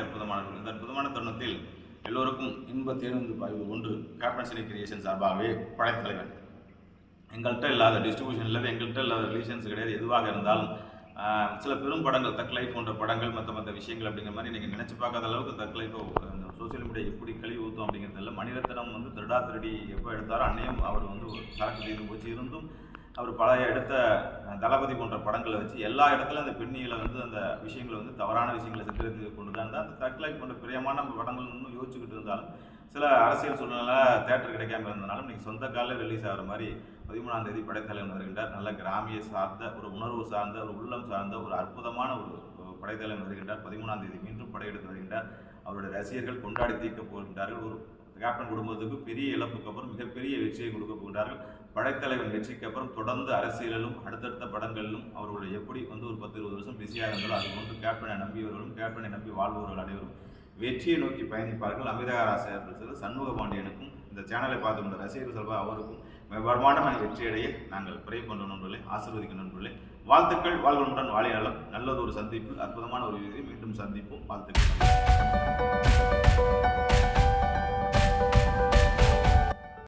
அற்புதமான தருணத்தில் எல்லோருக்கும் இன்ப தேர்ந்து பாய்வு ஒன்று கேப்டன் சினி கிரியேஷன் சார்பாகவே படைத்தலைவன் எங்கள்கிட்ட இல்லாத டிஸ்ட்ரிபியூஷன் இல்லாத எங்கள்கிட்ட இல்லாத ரிலேஷன்ஸ் கிடையாது. எதுவாக இருந்தாலும் சில பெரும் படங்கள் தக் லைஃப் போன்ற படங்கள் மற்ற மற்ற விஷயங்கள் அப்படிங்கிற மாதிரி நீங்கள் நினச்சி பார்க்காத அளவுக்கு தக் இந்த சோஷியல் மீடியா எப்படி கழிவு ஊற்றும் இல்லை மணிரத்னம் வந்து திருடா திருடி எப்போ எடுத்தாரோ அன்னையும் அவர் வந்து ஒரு சரக்கு தீர்ந்து போச்சு. இருந்தும் அவர் பழைய எடுத்த தளபதி போன்ற படங்களை வச்சு எல்லா இடத்துலையும் அந்த பெண்ணிகளை வந்து அந்த விஷயங்களை வந்து தவறான விஷயங்களை சித்தரித்து கொண்டு தான் இருந்தால் அந்த தற்கொலை போன்ற பிரியமான படங்கள் இன்னும் யோசிச்சுக்கிட்டு இருந்தாலும் சில அரசியல் சூழ்நிலை தேட்டர் கிடைக்காம இருந்தனாலும் இன்னைக்கு சொந்த காலில் ரிலீஸ் ஆகிற மாதிரி பதிமூணாம் தேதி படைத்தலைவன் வருகின்றார். நல்ல கிராமிய சார்ந்த ஒரு உணர்வு சார்ந்த ஒரு உள்ளம் சார்ந்த ஒரு அற்புதமான ஒரு ஒரு படைத்தலைவன் வருகின்றார். பதிமூணாம் தேதி மீண்டும் படையெடுத்து வருகின்றார். அவருடைய ரசிகர்கள் கொண்டாடி தீர்க்கப் போகின்றார்கள். ஒரு கேப்டன் குடும்பத்துக்கு பெரிய இழப்புக்கு அப்புறம் மிகப்பெரிய வெற்றியை கொடுக்க போகிறார்கள் படைத்தலைவன் வெற்றிக்கு அப்புறம் தொடர்ந்து அரசியலிலும் அடுத்தடுத்த படங்களிலும் அவர்களுடைய எப்படி வந்து ஒரு பத்து இருபது வருஷம் பிஸியாக இருந்தாலும் அது கொண்டு கேப்டனை நம்பியவர்களும் கேப்டனை நம்பி வாழ்பவர்கள் அனைவரும் வெற்றியை நோக்கி பயணிப்பார்கள். அமிர்தகாராசர் சண்முக பாண்டியனுக்கும் இந்த சேனலை பார்த்து கொண்ட ரசிகர் செல்வா அவருக்கும் வருமானமான வெற்றியடைய நாங்கள் பிரை பண்ண நண்பர்களே ஆசீர்வதிக்க நண்பர்களே. வாழ்த்துக்கள் வாழ்வனுடன் வாழை நலம். நல்லது ஒரு சந்திப்பு அற்புதமான ஒரு விதியை மீண்டும் சந்திப்போம். வாழ்த்துக்கள்.